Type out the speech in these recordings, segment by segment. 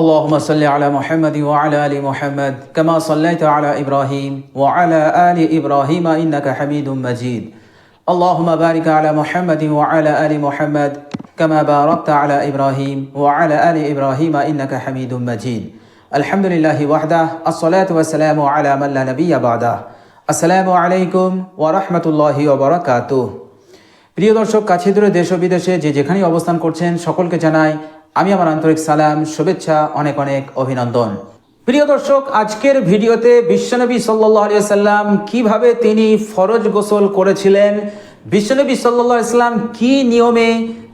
اللهم صل على محمد وعلى ال محمد كما صليت على ابراهيم وعلى ال ابراهيم انك حميد مجيد اللهم بارك على محمد وعلى ال محمد كما باركت على ابراهيم وعلى ال ابراهيم انك حميد مجيد الحمد لله وحده الصلاه والسلام على من لا نبي بعده السلام عليكم ورحمه الله وبركاته প্রিয় দর্শক কাছে দূরে দেশ ও বিদেশে যে যেখানেই অবস্থান করছেন সকলকে জানাই আমি আমার আন্তরিক সালাম, শুভেচ্ছা, অনেক অনেক অভিনন্দন। প্রিয় দর্শক, আজকের ভিডিওতে বিশ্বনবী সাল্লাম কীভাবে তিনি ফরজ গোসল করেছিলেন, বিশ্বনবী সাল্লাহ ইসলাম কি নিয়মে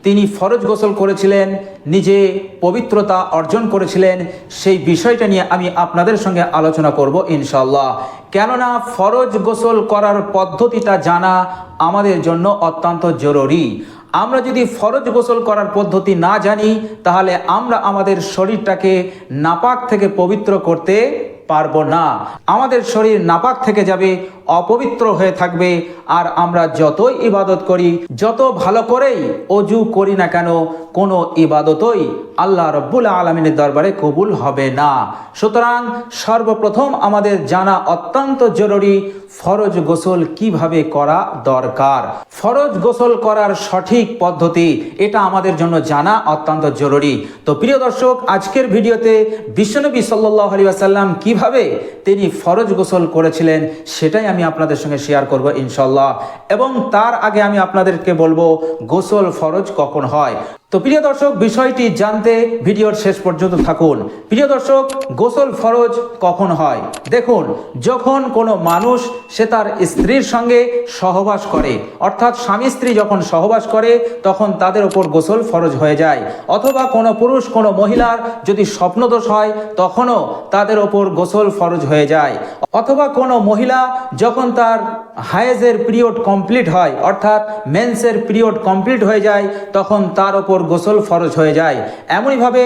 তিনি ফরজ গোসল করেছিলেন, নিজে পবিত্রতা অর্জন করেছিলেন, সেই বিষয়টা নিয়ে আমি আপনাদের সঙ্গে আলোচনা করব ইনশাল্লাহ কেননা ফরজ গোসল করার পদ্ধতিটা জানা আমাদের জন্য অত্যন্ত জরুরি। আমরা যদি ফরজ গোসল করার পদ্ধতি না জানি, তাহলে আমরা আমাদের শরীরটাকে নাপাক থেকে পবিত্র করতে পারব না। আমাদের শরীর নাপাক থেকে যাবে, অপবিত্র হয়ে থাকবে, আর আমরা যতই ইবাদত করি, যত ভালো করেই অজু করি না কেন, কোনো ইবাদতই আল্লাহ রব্বুল আলমিনের দরবারে কবুল হবে না। সুতরাং সর্বপ্রথম আমাদের জানা অত্যন্ত জরুরি ফরজ গোসল কীভাবে করা দরকার? ফরজ গোসল করার সঠিক পদ্ধতি, এটা আমাদের জন্য জানা অত্যন্ত জরুরি। তো প্রিয় দর্শক, আজকের ভিডিওতে বিশ্বনবী সাল্লাহ আলী আসাল্লাম কীভাবে তিনি ফরজ গোসল করেছিলেন, সেটাই আমি আপনাদের সঙ্গে শেয়ার করব ইনশাল্লাহ এবং তার আগে আমি আপনাদেরকে বলব, গোসল ফরজ কখন হয়? তো প্রিয় দর্শক, বিষয়টি জানতে ভিডিওর শেষ পর্যন্ত থাকুন। প্রিয় দর্শক, গোসল ফরজ কখন হয়? দেখুন, যখন কোনো মানুষ সে তার স্ত্রীর সঙ্গে সহবাস করে, অর্থাৎ স্বামী স্ত্রী যখন সহবাস করে, তখন তাদের ওপর গোসল ফরজ হয়ে যায়। অথবা কোনো পুরুষ, কোনো মহিলার যদি স্বপ্নদোষ হয়, তখনও তাদের ওপর গোসল ফরজ হয়ে যায়। অথবা কোনো মহিলা যখন তার হায়েজের পিরিয়ড কমপ্লিট হয়, অর্থাৎ মেন্সের পিরিয়ড কমপ্লিট হয়ে যায়, তখন তার ওপর গোসল ফরজ হয়ে যায়। এমনইভাবে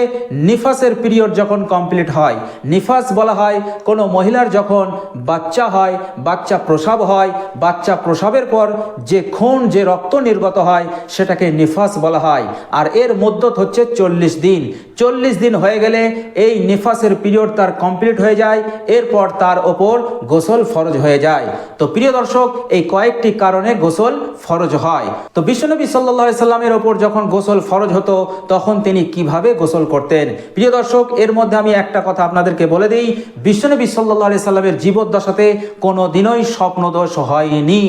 নিফাসের পিরিয়ড যখন কমপ্লিট হয়, নিফাস বলা হয় কোনো মহিলার যখন বাচ্চা হয়, বাচ্চা প্রসাব হয়, বাচ্চা প্রসাবের পর যে খুন, যে রক্ত নির্গত হয়, সেটাকে নিফাস বলা হয়। আর এর মধ্যত হচ্ছে চল্লিশ দিন। চল্লিশ দিন হয়ে গেলে এই নিফাসের পিরিয়ড তার কমপ্লিট হয়ে যায়, এরপর তার ওপর গোসল ফরজ হয়ে যায়। তো প্রিয় দর্শক, এই কয়েকটি কারণে গোসল ফরজ হয়। তো বিশ্বনবী সাল্লাহ সাল্লামের ওপর যখন গোসল ফরজ হতো, তখন তিনি কীভাবে গোসল করতেন? প্রিয় দর্শক, এর মধ্যে আমি একটা কথা আপনাদেরকে বলে দিই। বিশ্বনবী সাল্লাহ আলি সাল্লামের জীবদ্দশাতে কোনো দিনই স্বপ্নদোষ হয়নি।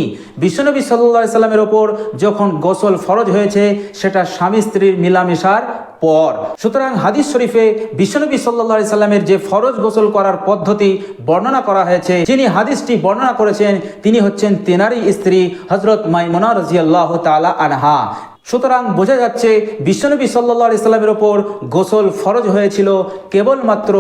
বিশ্বনবী সাল্লাহ সাল্লামের ওপর যখন গোসল ফরজ হয়েছে, সেটা স্বামী স্ত্রীর মিলামেশার পর। সুতরাং হাদিস শরীফে বিশ্বনবী সাল্লা সাল্লামের যে ফরজ গোসল করার পদ্ধতি বর্ণনা করা হয়েছে, যিনি হাদিসটি বর্ণনা করেছেন, তিনি হচ্ছেন তেনারই স্ত্রী হজরত মাইমনা রাজিয়াল্লাহ তালা আনহা। সুতরাং বোঝা যাচ্ছে বিশ্বনবী সাল্লা ইসলামের ওপর গোসল ফরজ হয়েছিল কেবলমাত্র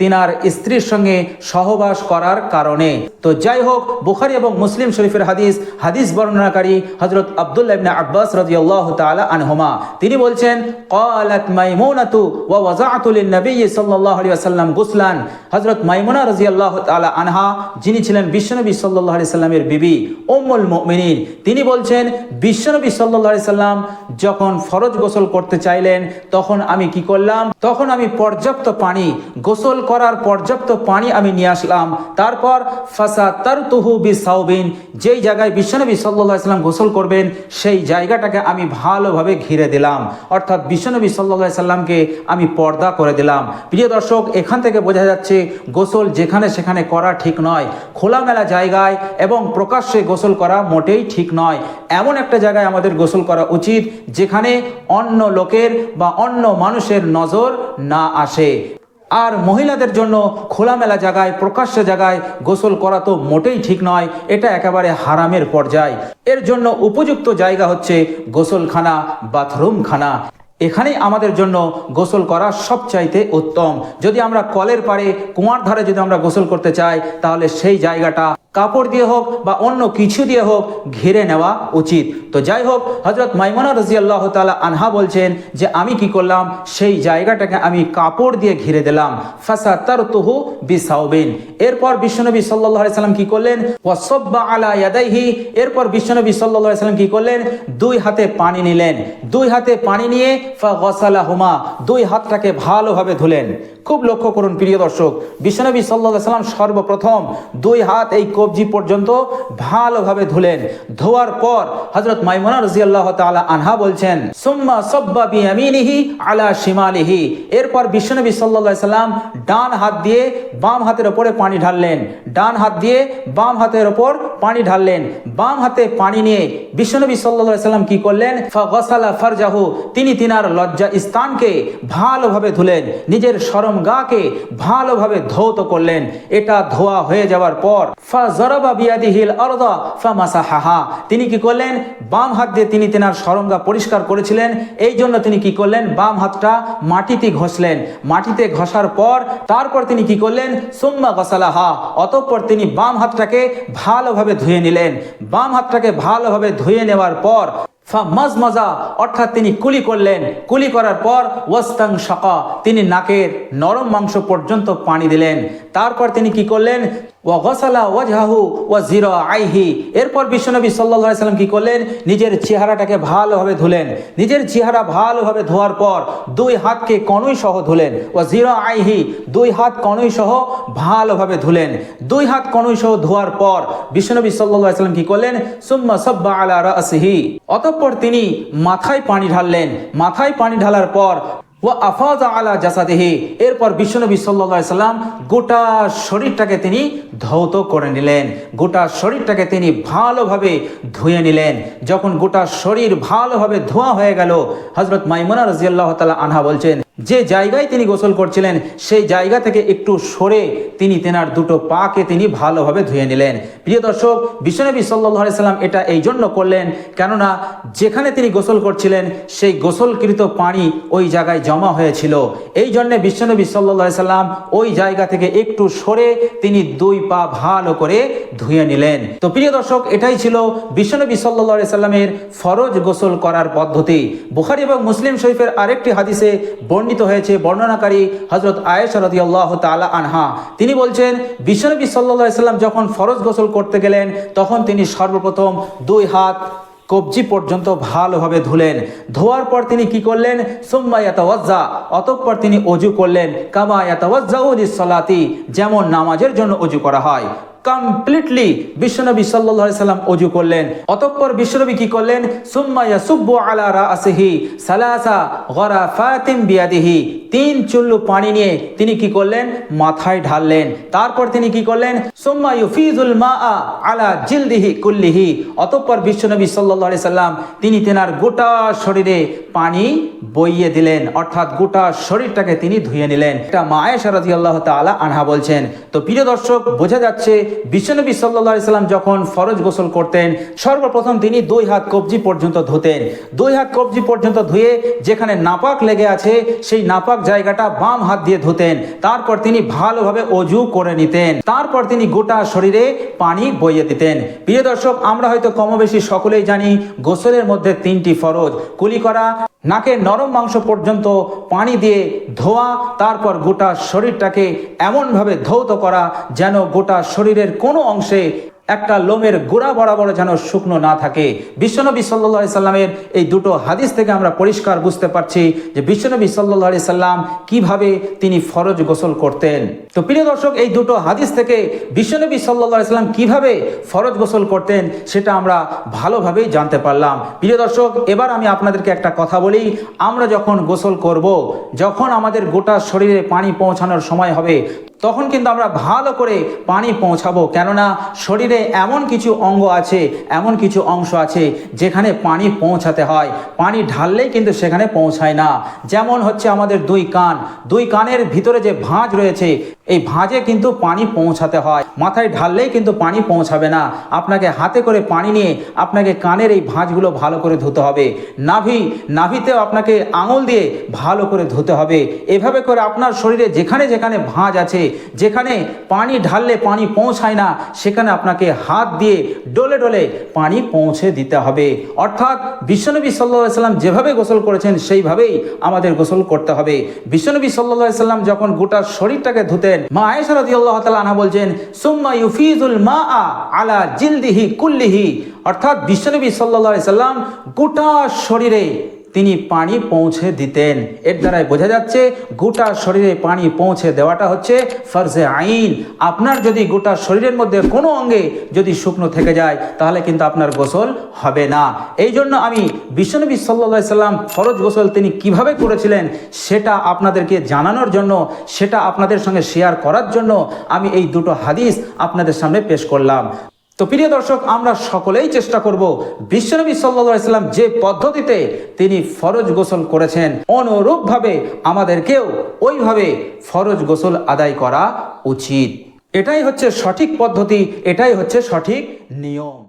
তিনার স্ত্রীর সঙ্গে সহবাস করার কারণে। তো যাই হোক, বুখারি এবং মুসলিম শরীফের হাদিস হাদিস বর্ণনাকারী হজরত আবদুল্লাহ ইবনে আব্বাস রাদিয়াল্লাহু তাআলা আনহুমা। তিনি বলছেন ক্বালাত মাইমুনাতু ওয়া ওয়াজাআতু লিন-নবী সাল্লাল্লাহু আলাইহি ওয়াসাল্লাম গুসলান। হযরত মাইমুনা রাদিয়াল্লাহু তাআলা আনহা, যিনি ছিলেন বিশ্বনবী সাল্লাল্লাহু আলাইহি সাল্লামের বিবি, উম্মুল মুমিনিন। তিনি বলছেন, বিশ্বনবী সাল্লাল্লাহু আলাইহি সাল্লাম যখন ফরজ গোসল করতে চাইলেন, তখন আমি কি করলাম? তখন আমি পর্যাপ্ত পানি, গোসল করার পর্যাপ্ত পানি আমি নিয়ে আসলাম। তারপর ফাসা তার তুহু বি সাউবিন যেই জায়গায় বিশ্বনবী সাল্লাহ গোসল করবেন, সেই জায়গাটাকে আমি ভালোভাবে ঘিরে দিলাম। অর্থাৎ বিশ্বনবী সাল্লাহ সাল্লামকে আমি পর্দা করে দিলাম। প্রিয় দর্শক, এখান থেকে বোঝা যাচ্ছে, গোসল যেখানে সেখানে করা ঠিক নয়। খোলামেলা জায়গায় এবং প্রকাশ্যে গোসল করা মোটেই ঠিক নয়। এমন একটা জায়গায় আমাদের গোসল করা উচিত যেখানে অন্য লোকের বা অন্য মানুষের নজর না আসে। আর মহিলাদের জন্য খোলামেলা জায়গায়, প্রকাশ্য জায়গায় গোসল করা তো মোটেই ঠিক নয়, এটা একেবারে হারামের পর্যায়। এর জন্য উপযুক্ত জায়গা হচ্ছে গোসলখানা, বাথরুমখানা। এখানেই আমাদের জন্য গোসল করা সবচাইতে উত্তম। যদি আমরা কলের পাড়ে, কুয়ার ধারে যদি আমরা গোসল করতে চাই, তাহলে সেই জায়গাটা কাপড় দিয়ে হোক বা অন্য কিছু দিয়ে হোক ঘিরে নেওয়া উচিত। তো যাই হোক হজরত মাইমনা রাজিয়াল্লাহ তালা আনহা বলছেন যে আমি কি করলাম? সেই জায়গাটাকে আমি কাপড় দিয়ে ঘিরে দিলাম। ফাসা তার তুহু বিসাউবিন এরপর বিশ্বনবী সাল্লাহ সাল্লাম কি করলেন? ওয়াসব্বা আলা ইয়াদাইহি। এরপর বিশ্বনবী সাল্লাহ সাল্লাম কি করলেন? দুই হাতে পানি নিলেন। দুই হাতে পানি নিয়ে ফা গসালা হুমা দুই হাতটাকে ভালোভাবে ধুলেন। খুব লক্ষ্য করুন, প্রিয় দর্শক, বিশ্বনবী সাল্লাহ সাল্লাম সর্বপ্রথম দুই হাত এই কবজি পর্যন্ত ভালোভাবে ধুলেন। ধোয়ার পর হজরত মাইমুনা রাজিয়াল্লাহ তাআলা আনহা বলছেন, সুম্মা সব্বা বিয়ামিনিহি আলা শিমালিহি। এরপর বিশ্বনবী সাল্লাহ সাল্লাম ডান হাত দিয়ে বাম হাতের ওপরে পানি ঢাললেন। ডান হাত দিয়ে বাম হাতের ওপর পানি ঢাললেন। বাম হাতে পানি নিয়ে বিশ্বনবী সাল্লাহ সাল্লাম কি করলেন? ফাগসালা ফারজাহু, তিনি তিনার লজ্জা স্থানকে ভালোভাবে ধুলেন, নিজের শরম গাকে ভালোভাবে ধৌত করলেন। এটা ধোয়া হয়ে যাওয়ার পর, ফা ফাজরাবা বিয়াদিহিল আরদা ফামাসাহাহা তিনি কি করলেন? বাম হাত দিয়ে তিনি তেনার সরঙ্গা পরিষ্কার করেছিলেন। এই জন্য তিনি কি করলেন? বাম হাতটা মাটিতে ঘষলেন। মাটিতে ঘষার পর তারপর তিনি কি করলেন? সুম্মা গসালাহা। অতঃপর তিনি বাম হাতটাকে ভালোভাবে ধুয়ে নিলেন। বাম হাতটাকে ভালোভাবে ধুয়ে নেওয়ার পর মাজা অর্থাৎ তিনি কুলি করলেন। কুলি করার পর ওয়াস্তাং শাকা, তিনি নাকের নরম মাংস পর্যন্ত পানি দিলেন। তারপর তিনি কি করলেন? ওয়া গসালা ওয়াজহাহু ওয়া জিরা আইহি এরপর বিশ্বনবী সাল্লাল্লাহু সাল্লাম কি করলেন? নিজের চেহারাটাকে ভালোভাবে ধুলেন। নিজের চেহারা ভালোভাবে ধোয়ার পর দুই হাতকে কনুই সহ ধুলেন। ওয়া জিরা আইহি দুই হাত কনুই সহ ভালোভাবে ধুলেন। দুই হাত কনুই সহ ধোয়ার পর বিশ্বনবী সাল্লাল্লাহু সাল্লাম কি করলেন? সুম্মা সাব্বা আলা রাসিহি। অতঃপর তিনি মাথায় পানি ঢাললেন। মাথায় পানি ঢালার পর ও আফাজা আলা জাসাদেহি। এরপর বিশ্বনবী সাল্লা সাল্লাম গোটা শরীরটাকে তিনি ধৌত করে নিলেন। গোটা শরীরটাকে তিনি ভালোভাবে ধুয়ে নিলেন। যখন গোটা শরীর ভালোভাবে ধোয়া হয়ে গেল হজরত মাইমুনা রাজিয়াল্লাহ তালা আনহা বলছেন, যে জায়গায় তিনি গোসল করছিলেন, সেই জায়গা থেকে একটু সরে তিনি তেনার দুটো পাকে তিনি ভালোভাবে ধুয়ে নিলেন। প্রিয় দর্শক, বিশ্বনবী সাল্লাহ সাল্লাম এটা এই জন্য করলেন, কেননা যেখানে তিনি গোসল করছিলেন, সেই গোসলকৃত পানি ওই জায়গায় জমা হয়েছিল। এই জন্যে বিশ্বনবী সাল্লা সাল্লাম ওই জায়গা থেকে একটু সরে তিনি দুই পা ভালো করে ধুয়ে নিলেন। তো প্রিয় দর্শক, এটাই ছিল বিশ্বনবী সাল্লা সাল্লামের ফরজ গোসল করার পদ্ধতি। বুখারি এবং মুসলিম শরীফের আরেকটি হাদিসে বর্ণিত হয়েছে, বর্ণনাকারী হজরত আয়েশা রদি আল্লাহ তালা আনহা। তিনি বলছেন, বিশ্বনবী সাল্লা সাল্লাম যখন ফরজ গোসল করতে গেলেন, তখন তিনি সর্বপ্রথম দুই হাত কবজি পর্যন্ত ভালোভাবে ধুলেন। ধোয়ার পর তিনি কি করলেন? সোম্মায়াতাওয়াজ্জা অতঃপর তিনি অজু করলেন। কামায়াতাওয়াজ্জাউলিস সলাতি যেমন নামাজের জন্য অজু করা হয়। কমপ্লিটলি বিশ্বনবী সাল্লাল্লাহু সাল্লাম অজু করলেন। অতঃপর বিশ্বনবী কি করলেন? সুম্মায়া সুব্বু আলা রাসিহি সালাসা গরাফাতিম বিয়াদিহি। তিন চুল্লু পানি নিয়ে তিনি কি করলেন? মাথায় ঢাললেন। তারপর তিনি কি করলেন? সুম্মা ইউফিজুল মা আলা জিলদিহি কুল্লিহি। অতঃপর বিশ্বনবী সাল্লাল্লাহু সাল্লাম তিনি তেনার গোটা শরীরে পানি বইয়ে দিলেন। অর্থাৎ গোটা শরীরটাকে তিনি ধুয়ে নিলেন। এটা মা আয়েশা রাদিয়াল্লাহু তাআলা আনহা বলছেন। তো প্রিয় দর্শক, বোঝা যাচ্ছে বিশ্বনবী সাল্লাহ সাল্লাম যখন ফরজ গোসল করতেন, সর্বপ্রথম তিনি দুই হাত কবজি পর্যন্ত ধুতেন। দুই হাত কবজি পর্যন্ত ধুয়ে যেখানে নাপাক লেগে আছে, সেই নাপাক জায়গাটা বাম হাত দিয়ে ধুতেন। তারপর তিনি ভালোভাবে অজু করে নিতেন। তারপর তিনি গোটা শরীরে পানি বইয়ে দিতেন। প্রিয় দর্শক, আমরা হয়তো কমবেশি সকলেই জানি গোসলের মধ্যে তিনটি ফরজ। কুলি করা নাকের নরম মাংস পর্যন্ত পানি দিয়ে ধোয়া, তারপর গোটা শরীরটাকে এমনভাবে ধৌত করা যেন গোটা শরীরের কোনো অংশে একটা লোমের গোড়া বরাবর যেন শুকনো না থাকে। বিশ্বনবী সাল্লা সাল্লামের এই দুটো হাদিস থেকে আমরা পরিষ্কার বুঝতে পারছি যে বিশ্বনবী সাল্লা সাল্লাম কীভাবে তিনি ফরজ গোসল করতেন। তো প্রিয় দর্শক, এই দুটো হাদিস থেকে বিশ্বনবী সাল্লা সাল্লাম কীভাবে ফরজ গোসল করতেন সেটা আমরা ভালোভাবেই জানতে পারলাম। প্রিয় দর্শক, এবার আমি আপনাদেরকে একটা কথা বলি। আমরা যখন গোসল করব, যখন আমাদের গোটা শরীরে পানি পৌঁছানোর সময় হবে তখন কিন্তু আমরা ভালো করে পানি পৌঁছাবো। কেননা শরীরে এমন কিছু অঙ্গ আছে, এমন কিছু অংশ আছে যেখানে পানি পৌঁছাতে হয়। পানি ঢাললেই কিন্তু সেখানে পৌঁছায় না। যেমন হচ্ছে আমাদের দুই কান। দুই কানের ভিতরে যে ভাঁজ রয়েছে, এই ভাঁজে কিন্তু পানি পৌঁছাতে হয়। মাথায় ঢাললেই কিন্তু পানি পৌঁছাবে না। আপনাকে হাতে করে পানি নিয়ে আপনাকে কানের এই ভাঁজগুলো ভালো করে ধুতে হবে। নাভি, নাভিতেও আপনাকে আঙুল দিয়ে ভালো করে ধুতে হবে। এভাবে করে আপনার শরীরে যেখানে যেখানে ভাঁজ আছে, যেখানে পানি ঢাললে পানি পৌঁছায় না, সেখানে আপনাকে হাত দিয়ে ডলে ডলে পানি পৌঁছে দিতে হবে। অর্থাৎ বিশ্বনবী সাল্লা সাল্লাম যেভাবে গোসল করেছেন, সেইভাবেই আমাদের গোসল করতে হবে। বিশ্বনবী সাল্লা সাল্লাম যখন গোটা শরীরটাকে ধুতেন, মা আয়েশা রাদিয়াল্লাহু তাআলা আনহা বলছেন সুম্মা ইউফিজুল মা আলা জিলদিহি কুল্লিহি। অর্থাৎ বিশ্বনবী সাল্লা সাল্লাম গোটা শরীরে তিনি পানি পৌঁছে দিতেন। এর দ্বারাই বোঝা যাচ্ছে, গোটা শরীরে পানি পৌঁছে দেওয়াটা হচ্ছে ফরজে আইন। আপনার যদি গোটা শরীরের মধ্যে কোনো অঙ্গে যদি শুকনো থেকে যায়, তাহলে কিন্তু আপনার গোসল হবে না। এই জন্য আমি বিশ্বনবী সাল্লা সাল্লাম ফরজ গোসল তিনি কীভাবে করেছিলেন, সেটা আপনাদেরকে জানানোর জন্য, সেটা আপনাদের সঙ্গে শেয়ার করার জন্য আমি এই দুটো হাদিস আপনাদের সামনে পেশ করলাম। তো প্রিয় দর্শক, আমরা সকলেই চেষ্টা করব বিশ্বনবী সাল্লা সাল্লাম যে পদ্ধতিতে তিনি ফরজ গোসল করেছেন, অনুরূপভাবে আমাদেরকেও ওইভাবে ফরজ গোসল আদায় করা উচিত। এটাই হচ্ছে সঠিক পদ্ধতি, এটাই হচ্ছে সঠিক নিয়ম।